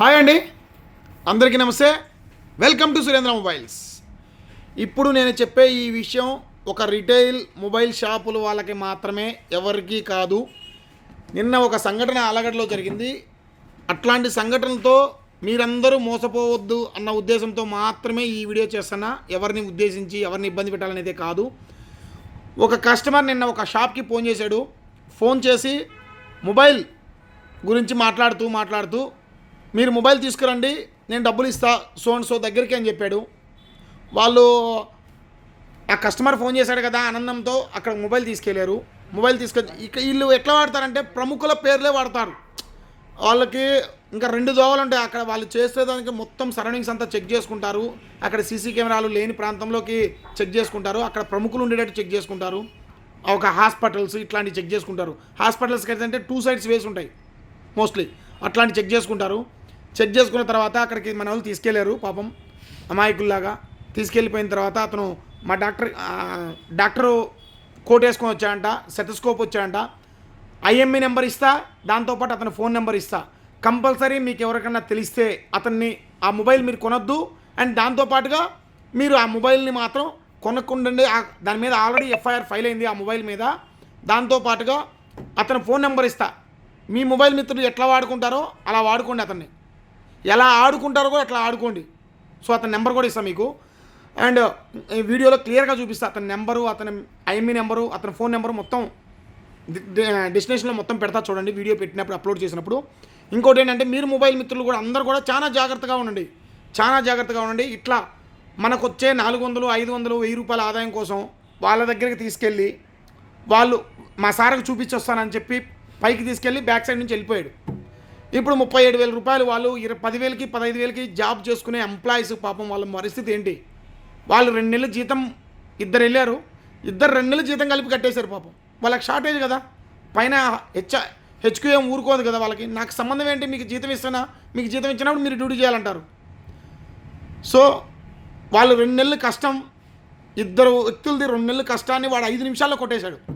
Hi అండి. అందరికీ నమస్తే. వెల్కమ్ టు సురేంద్ర మొబైల్స్ ఇప్పుడు నేను చెప్పే ఈ విషయం ఒక రిటైల్ మొబైల్ షాపుల వాళ్ళకి మాత్రమే ఎవరికీ కాదు. నిన్న ఒక సంఘటన అలగడలో జరిగింది. అట్లాంటి సంఘటనలతో మీరందరూ మోసపోవద్దు అన్న ఉద్దేశంతో మాత్రమే ఈ వీడియో చేస్తున్నా. ఎవరిని ఉద్దేశించి ఎవరిని ఇబ్బంది పెట్టాలనేదే కాదు. ఒక కస్టమర్ నిన్న ఒక షాప్కి ఫోన్ చేశాడు. ఫోన్ చేసి మొబైల్ గురించి మాట్లాడుతూ మాట్లాడుతూ మీరు మొబైల్ తీసుకురండి నేను డబ్బులు ఇస్తా సో అండ్ సో దగ్గరికి అని చెప్పాడు. వాళ్ళు ఆ కస్టమర్ ఫోన్ చేశాడు కదా ఆనందంతో అక్కడ మొబైల్ తీసుకెళ్ళారు మొబైల్ తీసుకొచ్చి ఇక వీళ్ళు ఎట్లా వాడతారంటే ప్రముఖుల పేర్లే వాడతారు. వాళ్ళకి ఇంకా రెండు దోవలు ఉంటాయి. అక్కడ వాళ్ళు చేసేదానికి మొత్తం సరౌండింగ్స్ అంతా చెక్ చేసుకుంటారు. అక్కడ సీసీ కెమెరాలు లేని ప్రాంతంలోకి చెక్ చేసుకుంటారు. అక్కడ ప్రముఖులు ఉండేటట్టు చెక్ చేసుకుంటారు. ఒక హాస్పిటల్స్ ఇట్లాంటివి చెక్ చేసుకుంటారు. హాస్పిటల్స్కి అయితే టూ సైడ్స్ వేసి ఉంటాయి మోస్ట్లీ అట్లాంటి చెక్ చేసుకుంటారు. చెక్ చేసుకున్న తర్వాత అక్కడికి మన వాళ్ళు తీసుకెళ్ళారు పాపం అమాయకుల్లాగా. తీసుకెళ్ళిపోయిన తర్వాత అతను మా డాక్టర్ డాక్టరు కోట్ వేసుకొని వచ్చాడంట సెటస్కోప్ వచ్చాడంట. ఐఎంఈ నెంబర్ ఇస్తా దాంతోపాటు అతని ఫోన్ నెంబర్ ఇస్తా. కంపల్సరీ మీకు ఎవరికైనా తెలిస్తే అతన్ని ఆ మొబైల్ మీరు కొనొద్దు. అండ్ దాంతోపాటుగా మీరు ఆ మొబైల్ని మాత్రం కొనకుండండి. దాని మీద ఆల్రెడీ ఎఫ్ఐఆర్ ఫైల్ అయింది ఆ మొబైల్ మీద. దాంతోపాటుగా అతని ఫోన్ నెంబర్ ఇస్తా. మీ మొబైల్ మిత్రులు ఎట్లా వాడుకుంటారో అలా వాడుకోండి అతన్ని. ఎలా ఆడుకుంటారో కూడా అట్లా ఆడుకోండి. సో అతని నెంబర్ కూడా ఇస్తాను మీకు. అండ్ ఈ వీడియోలో క్లియర్గా చూపిస్తా. అతని నెంబరు అతని ఐఎంఈ నెంబరు అతని ఫోన్ నెంబరు మొత్తం డెస్టినేషన్లో మొత్తం పెడతా చూడండి వీడియో పెట్టినప్పుడు అప్లోడ్ చేసినప్పుడు. ఇంకోటి ఏంటంటే మీరు మొబైల్ మిత్రులు కూడా అందరూ కూడా చాలా జాగ్రత్తగా ఉండండి. చాలా జాగ్రత్తగా ఉండండి. ఇట్లా మనకు వచ్చే నాలుగు వందలు ఐదు వందలు వెయ్యి రూపాయల ఆదాయం కోసం వాళ్ళ దగ్గరికి తీసుకెళ్ళి వాళ్ళు మా సార్కి చూపించొస్తానని చెప్పి పైకి తీసుకెళ్ళి బ్యాక్ సైడ్ నుంచి వెళ్ళిపోయాడు. ఇప్పుడు ముప్పై ఏడు వేల రూపాయలు వాళ్ళు ఇరవై పదివేలకి పదహైదు వేలకి జాబ్ చేసుకునే ఎంప్లాయీస్ పాపం వాళ్ళ పరిస్థితి ఏంటి? వాళ్ళు రెండు నెలల జీతం ఇద్దరు వెళ్ళారు. ఇద్దరు రెండు నెలల జీతం కలిపి కట్టేశారు పాపం. వాళ్ళకి షార్టేజ్ కదా. పైన హెచ్ హెచ్క్యూఎం ఊరుకోదు కదా వాళ్ళకి. నాకు సంబంధం ఏంటి? మీకు జీతం ఇస్తున్నా మీకు జీతం ఇచ్చినప్పుడు మీరు డ్యూటీ చేయాలంటారు. సో వాళ్ళు రెండు నెలలు కష్టం ఇద్దరు వ్యక్తులది రెండు నెలలు కష్టాన్ని వాడు ఐదు నిమిషాల్లో కొట్టేశాడు.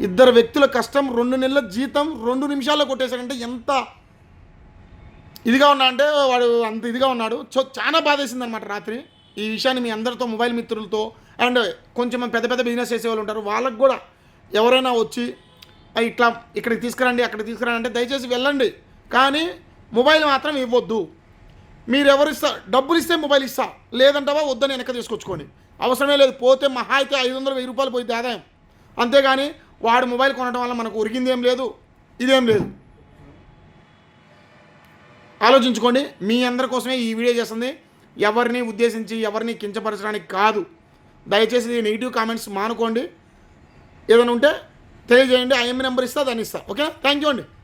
ఇద్దరు వ్యక్తుల కష్టం రెండు నెలల జీతం రెండు నిమిషాల్లో కొట్టేశాడంటే ఎంత? ఇదిగా ఉన్నా అంటే వాడు అంత ఇదిగా ఉన్నాడు. సో చాలా బాధేసింది అనమాట రాత్రి. ఈ విషయాన్ని మీ అందరితో మొబైల్ మిత్రులతో అండ్ కొంచెం పెద్ద పెద్ద బిజినెస్ చేసే వాళ్ళు ఉంటారు. వాళ్ళకు కూడా ఎవరైనా వచ్చి ఇట్లా ఇక్కడికి తీసుకురండి అక్కడికి తీసుకురండి అంటే దయచేసి వెళ్ళండి. కానీ మొబైల్ మాత్రం ఇవ్వద్దు. మీరు ఎవరు ఇస్తా డబ్బులు ఇస్తే మొబైల్ ఇస్తా. లేదంటావా వద్దని వెనక తీసుకొచ్చుకోండి. అవసరమే లేదు. పోతే మహా అయితే ఐదు వందలు వెయ్యి రూపాయలు పోయింది ఆదాయం. అంతేగాని వాడు మొబైల్ కొనడం వల్ల మనకు ఉరిగింది ఏం లేదు ఇదేం లేదు. ఆలోచించుకోండి మీ అందరి కోసమే ఈ వీడియో చేస్తుంది. ఎవరిని ఉద్దేశించి ఎవరిని కించపరచడానికి కాదు. దయచేసి నెగిటివ్ కామెంట్స్ మానుకోండి. ఏదైనా ఉంటే తెలియజేయండి ఐఎం నెంబర్ ఇస్తా దాన్ని ఇస్తా. ఓకే థ్యాంక్ యూ అండి.